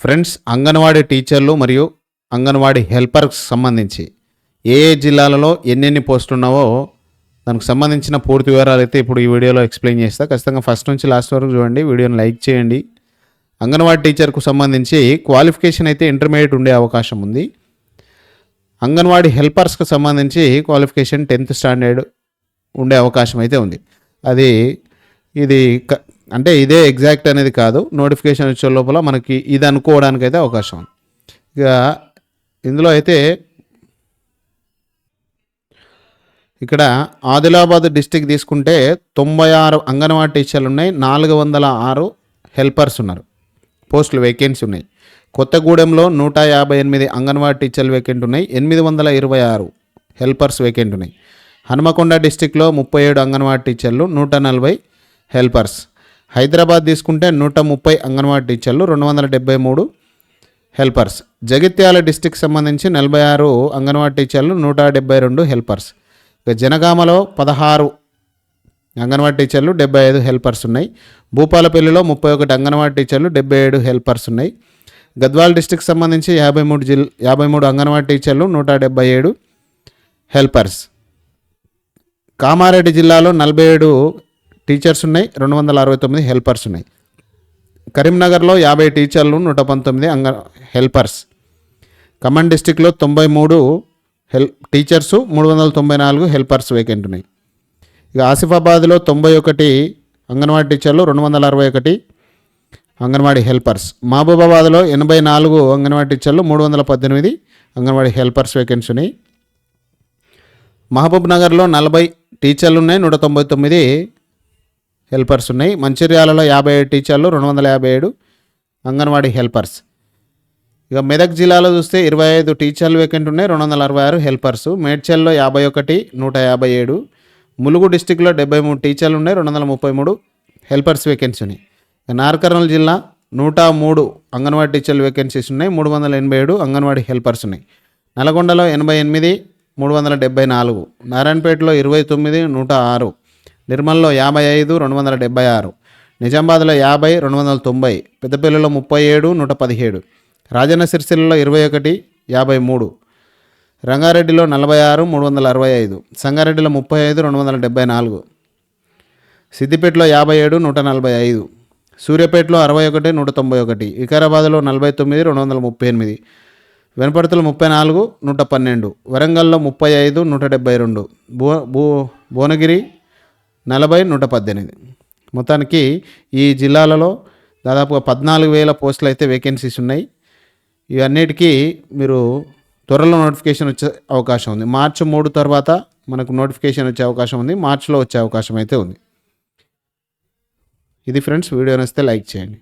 Friends anganwadi టీచర్లు మరియు అంగన్వాడీ హెల్పర్కి సంబంధించి ఏ ఏ జిల్లాలలో ఎన్నెన్ని పోస్టులు ఉన్నావో దానికి సంబంధించిన పూర్తి వివరాలు అయితే ఇప్పుడు ఈ వీడియోలో ఎక్స్ప్లెయిన్ చేస్తా. ఖచ్చితంగా ఫస్ట్ నుంచి లాస్ట్ వరకు చూడండి వీడియోని లైక్ చేయండి. అంగన్వాడీ టీచర్కు సంబంధించి క్వాలిఫికేషన్ అయితే ఇంటర్మీడియట్ ఉండే అవకాశం ఉంది. అంగన్వాడీ హెల్పర్స్కి సంబంధించి క్వాలిఫికేషన్ టెన్త్ స్టాండర్డ్ ఉండే అవకాశం అయితే ఉంది. అది ఇది క- అంటే ఇదే ఎగ్జాక్ట్ అనేది కాదు. నోటిఫికేషన్ వచ్చే లోపల మనకి ఇది అనుకోవడానికి అయితే అవకాశం ఉంది. ఇక ఇందులో అయితే ఇక్కడ ఆదిలాబాద్ డిస్టిక్ తీసుకుంటే తొంభై ఆరు అంగన్వాడీ టీచర్లు ఉన్నాయి. నాలుగు వందల ఆరు హెల్పర్స్ ఉన్నారు. పోస్టులు వేకెన్సీ ఉన్నాయి. కొత్తగూడెంలో నూట యాభై ఎనిమిది అంగన్వాడీ టీచర్లు వేకెంట్ ఉన్నాయి. ఎనిమిది వందల ఇరవై ఆరు హెల్పర్స్ వేకెంట్ ఉన్నాయి. హనుమకొండ డిస్టిక్లో ముప్పై ఏడు అంగన్వాడీ టీచర్లు నూట నలభై హెల్పర్స్. హైదరాబాద్ తీసుకుంటే నూట ముప్పై అంగన్వాడీ టీచర్లు రెండు వందల డెబ్బై మూడు హెల్పర్స్. జగిత్యాల డిస్టిక్ సంబంధించి నలభై ఆరు అంగన్వాడీ టీచర్లు నూట డెబ్బై రెండు హెల్పర్స్. ఇక జనగామలో పదహారు అంగన్వాడీ టీచర్లు డెబ్బై ఐదు హెల్పర్స్ ఉన్నాయి. భూపాలపల్లిలో ముప్పై ఒకటి అంగన్వాడీ టీచర్లు డెబ్బై ఏడు హెల్పర్స్ ఉన్నాయి. గద్వాల్ డిస్టిక్ సంబంధించి యాభై మూడు జిల్ యాభై మూడు అంగన్వాడీ టీచర్లు నూట డెబ్బై ఏడు హెల్పర్స్. కామారెడ్డి జిల్లాలో నలభై ఏడు టీచర్స్ ఉన్నాయి రెండు వందల అరవై తొమ్మిది హెల్పర్స్ ఉన్నాయి. కరీంనగర్లో యాభై టీచర్లు నూట పంతొమ్మిది అంగ హెల్పర్స్. ఖమ్మం డిస్టిక్లో తొంభై మూడు హెల్ టీచర్సు మూడు వందల తొంభై నాలుగు హెల్పర్స్ వేకెంట్ ఉన్నాయి. ఇక ఆసిఫాబాద్లో తొంభై ఒకటి అంగన్వాడీ టీచర్లు రెండు వందల అరవై ఒకటి అంగన్వాడీ హెల్పర్స్. మహబూబాబాద్లో ఎనభై నాలుగు అంగన్వాడీ టీచర్లు మూడు వందల పద్దెనిమిది అంగన్వాడీ హెల్పర్స్ వేకెన్సీ ఉన్నాయి. మహబూబ్ నగర్లో నలభై టీచర్లు ఉన్నాయి నూట తొంభై తొమ్మిది హెల్పర్స్ ఉన్నాయి. మంచిర్యాలలో యాభై ఏడు టీచర్లు రెండు వందల యాభై ఏడు అంగన్వాడీ హెల్పర్స్. ఇక మెదక్ జిల్లాలో చూస్తే ఇరవై ఐదు టీచర్లు వేకెంట్ ఉన్నాయి రెండు వందల అరవై ఆరు హెల్పర్స్. మేడ్చల్లో యాభై ఒకటి నూట యాభై ఏడు. ములుగు డిస్టిక్లో డెబ్బై మూడు టీచర్లు ఉన్నాయి రెండు వందల ముప్పై మూడు హెల్పర్స్ వేకెన్సీ ఉన్నాయి. ఇక నార్కర్నూలు జిల్లా నూట మూడు అంగన్వాడీ టీచర్లు వేకెన్సీస్ ఉన్నాయి మూడు వందల ఎనభై ఏడు అంగన్వాడీ హెల్పర్స్ ఉన్నాయి. నల్గొండలో ఎనభై ఎనిమిది మూడు వందల డెబ్బై నాలుగు. నారాయణపేటలో ఇరవై తొమ్మిది నూట ఆరు. నిర్మల్లో యాభై ఐదు రెండు వందల డెబ్బై ఆరు. నిజామాబాద్లో యాభై రెండు వందల తొంభై. పెద్దపల్లిలో ముప్పై ఏడు నూట పదిహేడు. రాజన్న సిరిసిల్లలో ఇరవై ఒకటి యాభై మూడు. రంగారెడ్డిలో నలభై ఆరు మూడు వందల అరవై ఐదు. సంగారెడ్డిలో ముప్పై ఐదు రెండు వందల డెబ్బై నాలుగు. సిద్దిపేటలో యాభై ఏడు నూట నలభై ఐదు. సూర్యాపేటలో అరవై ఒకటి నూట తొంభై ఒకటి. వికారాబాద్లో నలభై తొమ్మిది రెండు వందల ముప్పై ఎనిమిది. వెనపడతలు ముప్పై నాలుగు నూట పన్నెండు. వరంగల్లో ముప్పై ఐదు నూట డెబ్బై రెండు. భువ భూ భువనగిరి నలభై నూట పద్దెనిమిది. మొత్తానికి ఈ జిల్లాలలో దాదాపుగా పద్నాలుగు వేల పోస్టులు అయితే వేకెన్సీస్ ఉన్నాయి. ఇవన్నిటికీ మీరు త్వరలో నోటిఫికేషన్ వచ్చే అవకాశం ఉంది. మార్చి మూడు తర్వాత మనకు నోటిఫికేషన్ వచ్చే అవకాశం ఉంది. మార్చిలో వచ్చే అవకాశం అయితే ఉంది. ఇది ఫ్రెండ్స్ వీడియో నచ్చితే లైక్ చేయండి.